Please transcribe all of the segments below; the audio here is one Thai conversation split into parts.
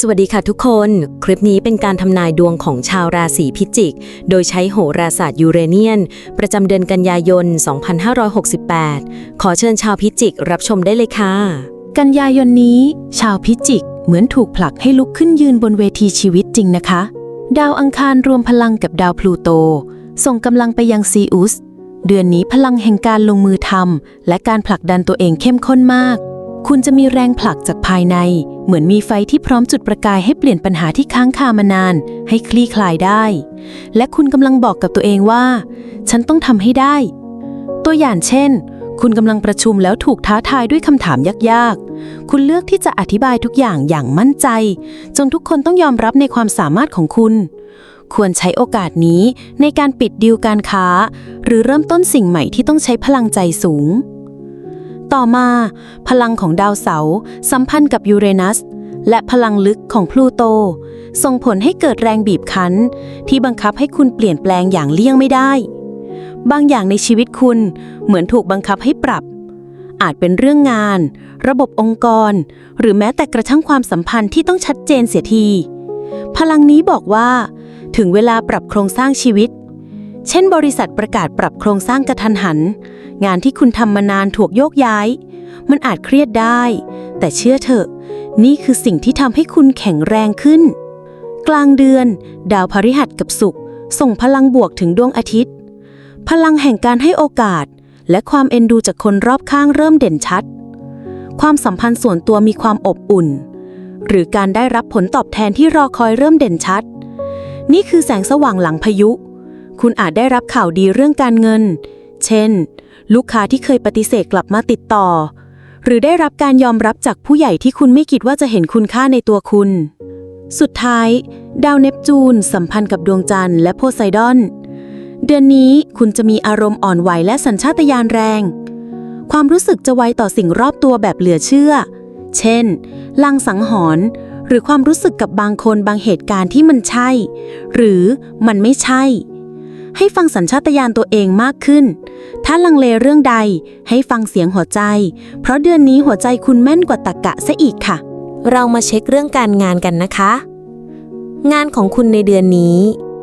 สวัสดีค่ะทุกคน คลิปนี้เป็นการทำนายดวงของชาวราศีพิจิก โดยใช้โหราศาสตร์ยูเรเนียน ประจำเดือนกันยายน 2568 ขอเชิญชาวพิจิกรับชมได้เลยค่ะ กันยายนนี้ ชาวพิจิกเหมือนถูกผลักให้ลุกขึ้นยืนบนเวทีชีวิตจริงนะคะ ดาวอังคารรวมพลังกับดาวพลูโต ส่งกำลังไปยังซีอุส เดือนนี้พลังแห่งการลงมือทำและการผลักดันตัวเองเข้มข้นมาก คุณจะมีแรงผลักจากภายใน เหมือนมีไฟที่พร้อมจุดประกายให้เปลี่ยนปัญหาที่ค้างคามานาน ให้คลี่คลายได้ และคุณกำลังบอกกับตัวเองว่า ฉันต้องทำให้ได้ ตัวอย่างเช่น คุณกำลังประชุมแล้วถูกท้าทายด้วยคำถามยากๆ คุณเลือกที่จะอธิบายทุกอย่างอย่างมั่นใจ จนทุกคนต้องยอมรับในความสามารถของคุณ ควรใช้โอกาสนี้ในการปิดดีลการค้า หรือเริ่มต้นสิ่งใหม่ที่ต้องใช้พลังใจสูง ต่อมา พลังของดาวเสาร์สัมพันธ์กับยูเรนัส และพลังลึกของพลูโต ส่งผลให้เกิดแรงบีบคั้น ที่บังคับให้คุณเปลี่ยนแปลงอย่างเลี่ยงไม่ได้ บางอย่างในชีวิตคุณเหมือนถูกบังคับให้ปรับ อาจเป็นเรื่องงาน ระบบองค์กร หรือแม้แต่กระทั่งความสัมพันธ์ที่ต้องชัดเจนเสียที พลังนี้บอกว่า ถึงเวลาปรับโครงสร้างชีวิต เช่น บริษัทประกาศปรับโครงสร้างกระทันหัน งานที่คุณทำมานานถูกโยกย้าย มันอาจเครียดได้ แต่เชื่อเถอะ นี่คือสิ่งที่ทำให้คุณแข็งแรงขึ้น กลางเดือน ดาวพฤหัสกับศุกร์ส่งพลังบวกถึงดวงอาทิตย์ พลังแห่งการให้โอกาส และความเอ็นดูจากคนรอบข้างเริ่มเด่นชัด ความสัมพันธ์ส่วนตัวมีความอบอุ่น หรือการได้รับผลตอบแทนที่รอคอยเริ่มเด่นชัด นี่คือแสงสว่างหลังพายุ คุณอาจได้รับข่าวดีเรื่องการเงิน เช่น ลูกค้าที่เคยปฏิเสธกลับมาติดต่อ หรือได้รับการยอมรับจากผู้ใหญ่ที่คุณไม่คิดว่าจะเห็นคุณค่าในตัวคุณ สุดท้าย ดาวเนปจูน สัมพันธ์กับดวงจันทร์และโพไซดอน เดือนนี้คุณจะมีอารมณ์อ่อนไหวและสัญชาตญาณแรง ความรู้สึกจะไวต่อสิ่งรอบตัวแบบเหลือเชื่อ เช่น ลังสังหรณ์หรือความรู้สึกกับบางคนบางเหตุการณ์ที่มันใช่ หรือมันไม่ใช่ ให้ฟังสัญชาตญาณตัวเองมากขึ้น ถ้าลังเลเรื่องใดให้ฟังเสียงหัวใจ เพราะเดือนนี้หัวใจคุณแม่นกว่าตะกะซะอีกค่ะ เรามาเช็คเรื่องการงานกันนะคะ งานของคุณในเดือนนี้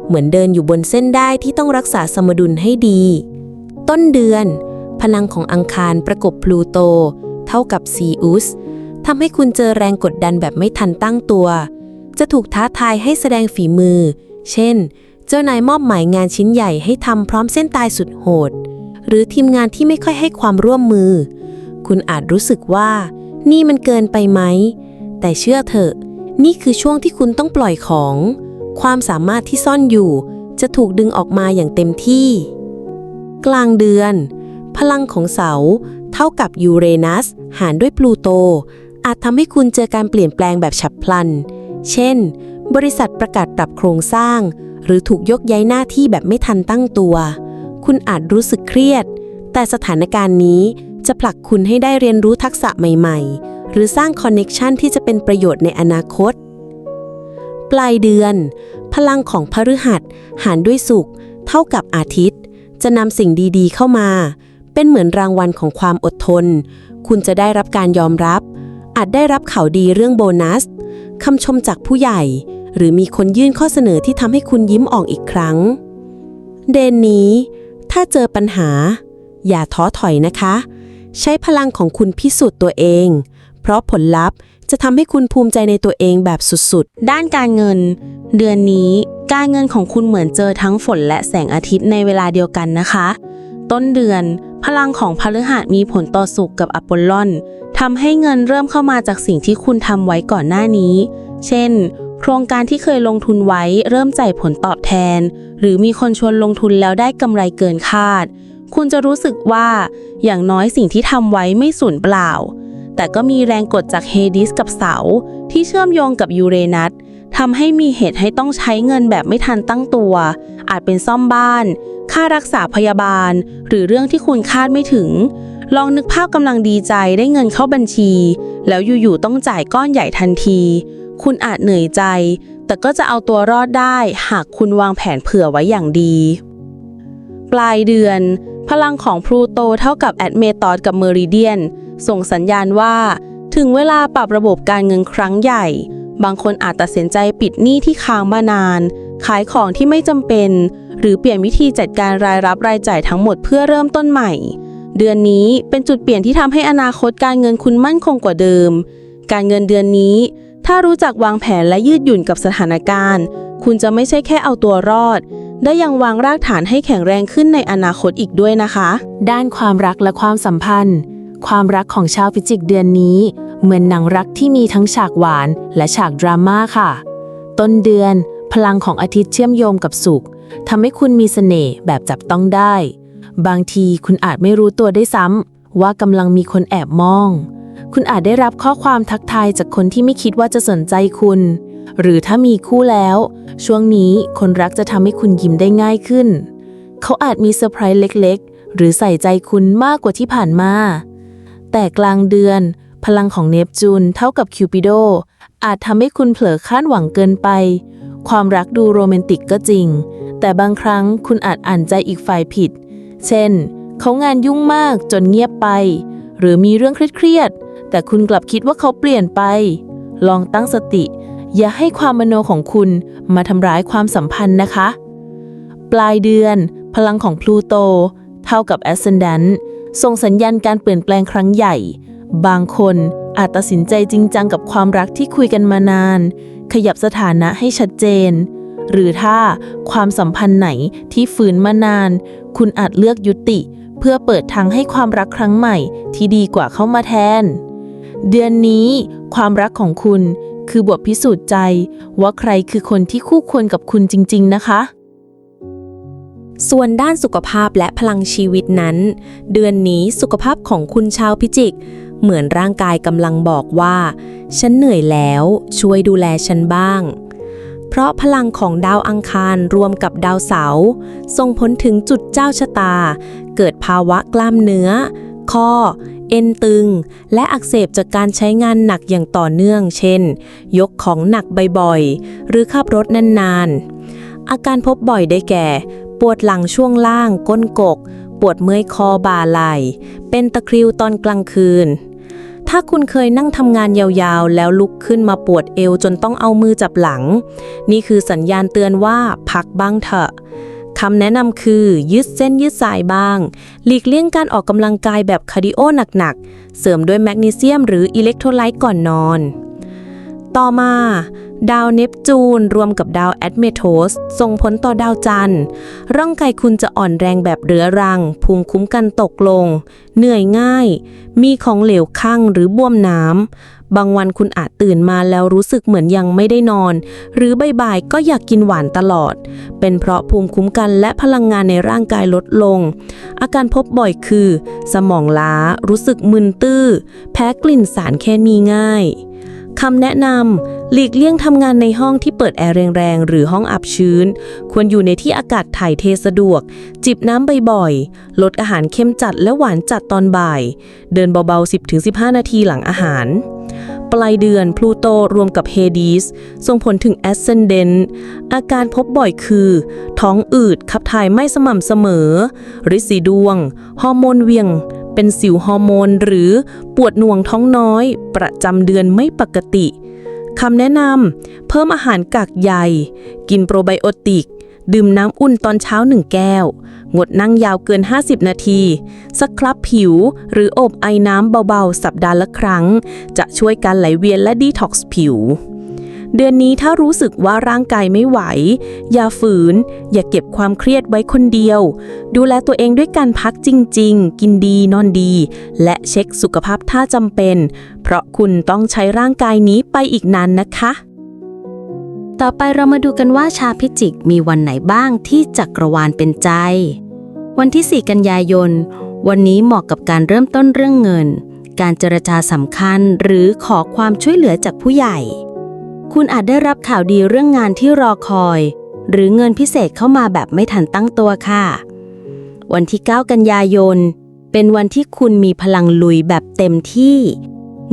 เหมือนเดินอยู่บนเส้นได้ที่ต้องรักษาสมดุลให้ดี ต้นเดือน พลังของอังคารประกบพลูโต เท่ากับซีอุสทำให้คุณเจอแรงกดดันแบบไม่ทันตั้งตัว จะถูกท้าทายให้แสดงฝีมือ เช่น เจ้านายมอบหมายงานชิ้นใหญ่ให้ทำพร้อมเส้นตายสุดโหด หรือทีมงานที่ไม่ค่อยให้ความร่วมมือ คุณอาจรู้สึกว่านี่มันเกินไปไหม แต่เชื่อเถอะ นี่คือช่วงที่คุณต้องปล่อยของ ความสามารถที่ซ่อนอยู่ จะถูกดึงออกมาอย่างเต็มที่ กลางเดือน พลังของเสา เท่ากับยูเรนัส หารด้วยพลูโต อาจทำให้คุณเจอการเปลี่ยนแปลงแบบฉับพลัน เช่น บริษัทประกาศปรับโครงสร้าง หรือถูกยกย้ายหน้าที่แบบไม่ทันตั้งตัว คุณอาจรู้สึกเครียด แต่สถานการณ์นี้จะผลักคุณให้ได้เรียนรู้ทักษะใหม่ ๆ หรือสร้างคอนเน็กชันที่จะเป็นประโยชน์ในอนาคต ปลายเดือน พลังของพฤหัส หารด้วยศุกร์เท่ากับอาทิตย์ จะนำสิ่งดีๆ เข้ามา เป็นเหมือนรางวัลของความอดทน คุณจะได้รับการยอมรับ อาจได้รับข่าวดีเรื่องโบนัสคำชมจากผู้ใหญ่ หรือมีคนยื่นข้อเสนอที่ทำให้คุณยิ้มออกอีกครั้ง เดนนี้ ถ้าเจอปัญหา อย่าท้อถอยนะคะ ใช้พลังของคุณพิสูจน์ตัวเอง เพราะผลลัพธ์จะทำให้คุณภูมิใจในตัวเองแบบสุดๆ ด้านการเงิน เดือนนี้การเงินของคุณเหมือนเจอทั้งฝนและแสงอาทิตย์ในเวลาเดียวกันนะคะ ต้นเดือน พลังของพฤหัสมีผลต่อสุขกับอพอลลอนทำให้เงินเริ่มเข้ามาจากสิ่งที่คุณทำไว้ก่อนหน้านี้ เช่น โครงการที่เคยลงทุนไว้เริ่มจ่ายผลตอบแทน หรือมีคนชวนลงทุนแล้วได้กำไรเกินคาด คุณจะรู้สึกว่าอย่างน้อยสิ่งที่ทำไว้ไม่สูญเปล่า แต่ก็มีแรงกดจากเฮดิสกับเสา ที่เชื่อมโยงกับยูเรนัสทำให้มีเหตุให้ต้องใช้เงินแบบไม่ทันตั้งตัว อาจเป็นซ่อมบ้าน ค่ารักษาพยาบาล หรือเรื่องที่คุณคาดไม่ถึง ลองนึกภาพกำลังดีใจได้เงินเข้าบัญชี แล้วอยู่ๆต้องจ่ายก้อนใหญ่ทันที คุณอาจเหนื่อยใจ แต่ก็จะเอาตัวรอดได้หากคุณวางแผนเผื่อไว้อย่างดี ปลายเดือน พลังของพลูโตเท่ากับแอดเมตอดกับเมริเดียน ส่งสัญญาณว่า ถึงเวลาปรับระบบการเงินครั้งใหญ่ บางคนอาจตัดสินใจปิดหนี้ที่ค้างมานาน ขายของที่ไม่จำเป็น หรือเปลี่ยนวิธีจัดการรายรับรายจ่ายทั้งหมดเพื่อเริ่มต้นใหม่ เดือนนี้เป็นจุดเปลี่ยนที่ทำให้อนาคตการเงินคุณมั่นคงกว่าเดิม การเงินเดือนนี้ ถ้ารู้จักวางแผนและยืดหยุ่นกับสถานการณ์ คุณจะไม่ใช่แค่เอาตัวรอด ได้ยังวางรากฐานให้แข็งแรงขึ้นในอนาคตอีกด้วยนะคะ ด้านความรักและความสัมพันธ์ ความรักของชาวพิจิกเดือนนี้ เหมือนหนังรักที่มีทั้งฉากหวาน และฉากดราม่าค่ะ ต้นเดือน พลังของอาทิตย์เชื่อมโยงกับสุขทำให้คุณมีเสน่ห์แบบจับต้องได้ บางทีคุณอาจไม่รู้ตัวได้ซ้ำว่ากำลังมีคนแอบมอง คุณอาจได้รับข้อความทักทายจากคนที่ไม่คิดว่าจะสนใจคุณ หรือถ้ามีคู่แล้ว ช่วงนี้คนรักจะทำให้คุณยิ้มได้ง่ายขึ้น เขาอาจมีเซอร์ไพรส์เล็กๆ หรือใส่ใจคุณมากกว่าที่ผ่านมา แต่กลางเดือน พลังของเนปจูนเท่ากับคิวปิโดอาจทำให้คุณเผลอคาดหวังเกินไป ความรักดูโรแมนติกก็จริง แต่บางครั้งคุณอาจอ่านใจอีกฝ่ายผิด เช่น เขางานยุ่งมากจนเงียบไป หรือมีเรื่องเครียดๆ แต่คุณกลับคิดว่าเขาเปลี่ยนไป ลองตั้งสติ อย่าให้ความมโนของคุณมาทำร้ายความสัมพันธ์นะคะ ปลายเดือน พลังของพลูโต เท่ากับ Ascendant ส่งสัญญาณการเปลี่ยนแปลงครั้งใหญ่ บางคนอาจตัดสินใจจริงจังกับความรักที่คุยกันมานาน ขยับสถานะให้ชัดเจน หรือถ้าความสัมพันธ์ไหนที่ฝืนมานาน คุณอาจเลือกยุติ เพื่อเปิดทางให้ความรักครั้งใหม่ที่ดีกว่าเข้ามาแทน เดือนนี้ความรักของคุณคือบทพิสูจน์ใจว่าใครคือคนที่คู่ควรกับคุณจริง ๆ นะคะ ส่วนด้านสุขภาพและพลังชีวิตนั้น เดือนนี้สุขภาพของคุณชาวพิจิก เหมือนร่างกายกำลังบอกว่า ฉันเหนื่อยแล้วช่วยดูแลฉันบ้าง เพราะพลังของดาวอังคารรวมกับดาวเสาร์ส่งผลถึงจุดเจ้าชะตา เกิดภาวะกล้ามเนื้อ ข้อ เอ็นตึง และอักเสบจากการใช้งานหนักอย่างต่อเนื่อง เช่น ยกของหนักบ่อยๆ หรือขับรถนานๆ อาการพบบ่อยได้แก่ ปวดหลังช่วงล่าง ก้นกก ปวดเมื่อยคอบ่าไหล่ เป็นตะคริวตอนกลางคืน ถ้าคุณเคยนั่งทำงานยาวๆ แล้วลุกขึ้นมาปวดเอวจนต้องเอามือจับหลัง นี่คือสัญญาณเตือนว่าพักบ้างเถอะ คำแนะนำคือ ยืดเส้นยืดสายบ้าง หลีกเลี่ยงการออกกำลังกายแบบคาร์ดิโอหนักๆ เสริมด้วยแมกนีเซียมหรืออิเล็กโทรไลต์ก่อนนอน ต่อมา ดาวเนปจูนรวมกับดาวแอดเมโทสส่งผลต่อดาวจันทร์ ร่างกายคุณจะอ่อนแรงแบบเรื้อรัง ภูมิคุ้มกันตกลง เหนื่อยง่าย มีของเหลวข้างหรือบวมน้ำ บางวันคุณอาจตื่นมาแล้วรู้สึกเหมือนยังไม่ได้นอน หรือบ่ายๆก็อยากกินหวานตลอด เป็นเพราะภูมิคุ้มกันและพลังงานในร่างกายลดลง อาการพบบ่อยคือ สมองล้า รู้สึกมึนตื้อ แพ้กลิ่นสารเคมีง่าย คำแนะนำหลีกเลี่ยงทำงานในห้องที่เปิดแอร์แรงๆ หรือห้องอับชื้น ควรอยู่ในที่อากาศถ่ายเทสะดวก จิบน้ำบ่อยๆ ลดอาหารเค็มจัดและหวานจัดตอนบ่าย เดินเบาๆ 10-15 นาทีหลังอาหารปลายเดือนพลูโตรวมกับเฮดีสส่งผลถึง Ascendant อาการพบบ่อยคือ ท้องอืด ขับถ่ายไม่สม่ำเสมอ ริดสีดวง ฮอร์โมนเวียง เป็นสิวฮอร์โมน หรือปวดหน่วงท้องน้อย ประจำเดือนไม่ปกติคำแนะนำเพิ่มอาหารกากใยกินโปรไบโอติก ดื่มน้ำอุ่นตอนเช้าหนึ่งแก้ว งดนั่งยาวเกิน 50 นาที สครับผิวหรืออบไอน้ำเบาๆ สัปดาห์ละครั้ง จะช่วยการไหลเวียนและดีท็อกซ์ผิว เดือนนี้ถ้ารู้สึกว่าร่างกายไม่ไหว อย่าฝืน อย่าเก็บความเครียดไว้คนเดียว ดูแลตัวเองด้วยการพักจริง ๆ กินดีนอนดี และเช็คสุขภาพถ้าจำเป็น เพราะคุณต้องใช้ร่างกายนี้ไปอีกนานนะคะ ต่อไปเรามาดูกันว่าชาพิจิกมีวันไหนบ้างที่จักรวาลเป็นใจ วันที่ 4 กันยายน วันนี้เหมาะกับการเริ่มต้นเรื่องเงิน การเจรจาสำคัญหรือขอความช่วยเหลือจากผู้ใหญ่ คุณอาจได้รับข่าวดีเรื่องงานที่รอคอย หรือเงินพิเศษเข้ามาแบบไม่ทันตั้งตัวค่ะ วันที่ 9 กันยายน เป็นวันที่คุณมีพลังลุยแบบเต็มที่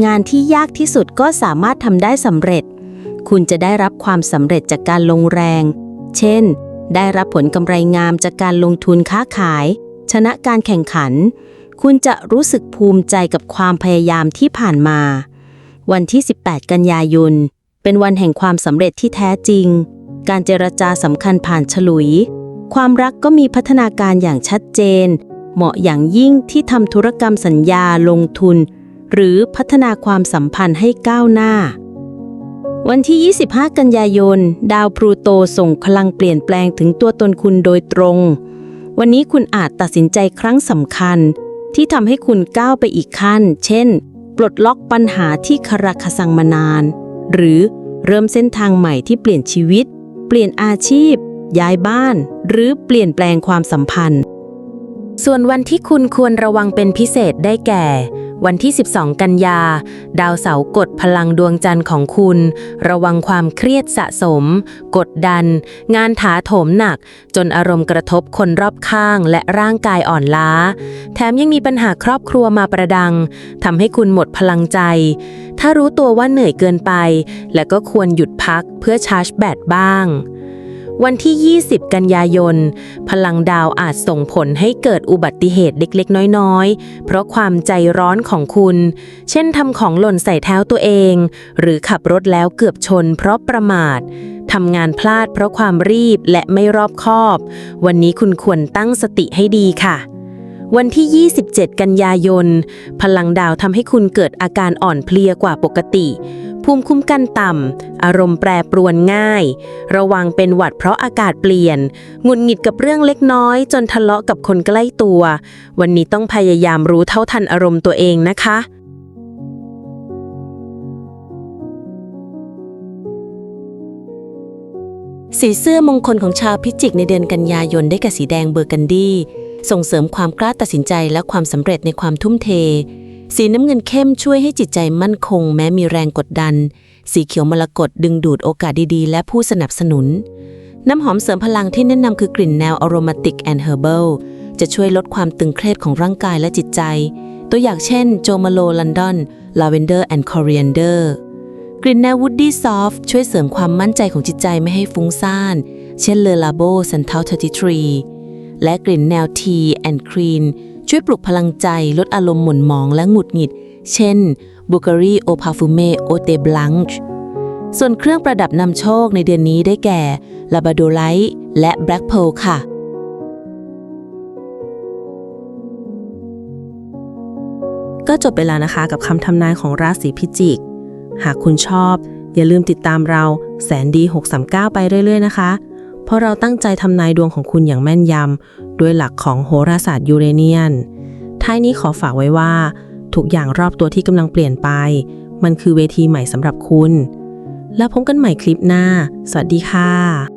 งานที่ยากที่สุดก็สามารถทำได้สำเร็จ คุณจะได้รับความสำเร็จจากการลงแรง เช่น ได้รับผลกำไรงามจากการลงทุนค้าขาย ชนะการแข่งขัน คุณจะรู้สึกภูมิใจกับความพยายามที่ผ่านมา วันที่ 18 กันยายน เป็นวันแห่งความสำเร็จที่แท้จริง การเจรจาสำคัญผ่านฉลุย ความรักก็มีพัฒนาการอย่างชัดเจน เหมาะอย่างยิ่งที่ทำธุรกรรมสัญญาลงทุน หรือพัฒนาความสัมพันธ์ให้ก้าวหน้า วันที่ 25 กันยายน ดาวพลูโตส่งพลังเปลี่ยนแปลงถึงตัวตนคุณโดยตรง วันนี้คุณอาจตัดสินใจครั้งสำคัญ ที่ทำให้คุณก้าวไปอีกขั้น เช่น ปลดล็อกปัญหาที่คาราคาซังมานาน หรือเริ่มเส้นทางใหม่ที่เปลี่ยนชีวิต เปลี่ยนอาชีพ ย้ายบ้าน หรือเปลี่ยนแปลงความสัมพันธ์ ส่วนวันที่คุณควรระวังเป็นพิเศษได้แก่ วันที่ 12 กันยา ดาวเสาร์กดพลังดวงจันทร์ของคุณ ระวังความเครียดสะสม กดดัน งานถาโถมหนัก จนอารมณ์กระทบคนรอบข้างและร่างกายอ่อนล้า แถมยังมีปัญหาครอบครัวมาประดังทำให้คุณหมดพลังใจ ถ้ารู้ตัวว่าเหนื่อยเกินไป และก็ควรหยุดพักเพื่อชาร์จแบตบ้าง วันที่ 20 กันยายน พลังดาวอาจส่งผลให้เกิดอุบัติเหตุเล็กๆ น้อยๆ เพราะความใจร้อนของคุณ เช่นทำของหล่นใส่เท้าตัวเอง หรือขับรถแล้วเกือบชนเพราะประมาททำงานพลาดเพราะความรีบและไม่รอบคอบ วันนี้คุณควรตั้งสติให้ดีค่ะวันที่ 27 กันยายน พลังดาวทำให้คุณเกิดอาการอ่อนเพลียกว่าปกติ ภูมิคุ้มกันต่ำ อารมณ์แปรปรวนง่าย ระวังเป็นหวัดเพราะอากาศเปลี่ยน หงุดหงิดกับเรื่องเล็กน้อย จนทะเลาะกับคนใกล้ตัว วันนี้ต้องพยายามรู้เท่าทันอารมณ์ตัวเองนะคะสีเสื้อมงคลของชาวพิจิกในเดือนกันยายนได้แก่สีแดงเบอร์กันดี้ส่งเสริมความกล้าตัดสินใจและความสำเร็จในความทุ่มเท สีน้ำเงินเข้มช่วยให้จิตใจมั่นคง แม้มีแรงกดดัน สีเขียวมรกตดึงดูดโอกาสดีๆ และผู้สนับสนุน น้ำหอมเสริมพลังที่แนะนำคือกลิ่นแนว aromatic and herbal จะช่วยลดความตึงเครียดของร่างกายและจิตใจ ตัวอย่างเช่นโจมาโลลอนดอน lavender and coriander กลิ่นแนว woody soft ช่วยเสริมความมั่นใจของจิตใจไม่ให้ฟุ้งซ่าน เช่นเลอลาโบ santal 33และกลิ่นแนว tea and green ช่วยปลุกพลังใจลดอารมณ์หม่นหมองและหงุดหงิด เช่น Bulgari Eau Parfumé Eau de Blanche ส่วนเครื่องประดับนำโชคในเดือนนี้ได้แก่ Labradorite และ Black Pearl ค่ะก็จบไปแล้วนะคะกับคำทำนายของราศีพิจิก หากคุณชอบ อย่าลืมติดตามเราแสนดี 639 ไปเรื่อยๆนะคะ เพราะเราตั้งใจทำนายดวงของคุณอย่างแม่นยำ ด้วยหลักของโหราศาสตร์ยูเรเนียน ท้ายนี้ขอฝากไว้ว่า ทุกอย่างรอบตัวที่กำลังเปลี่ยนไป มันคือเวทีใหม่สำหรับคุณ แล้วพบกันใหม่คลิปหน้า สวัสดีค่ะ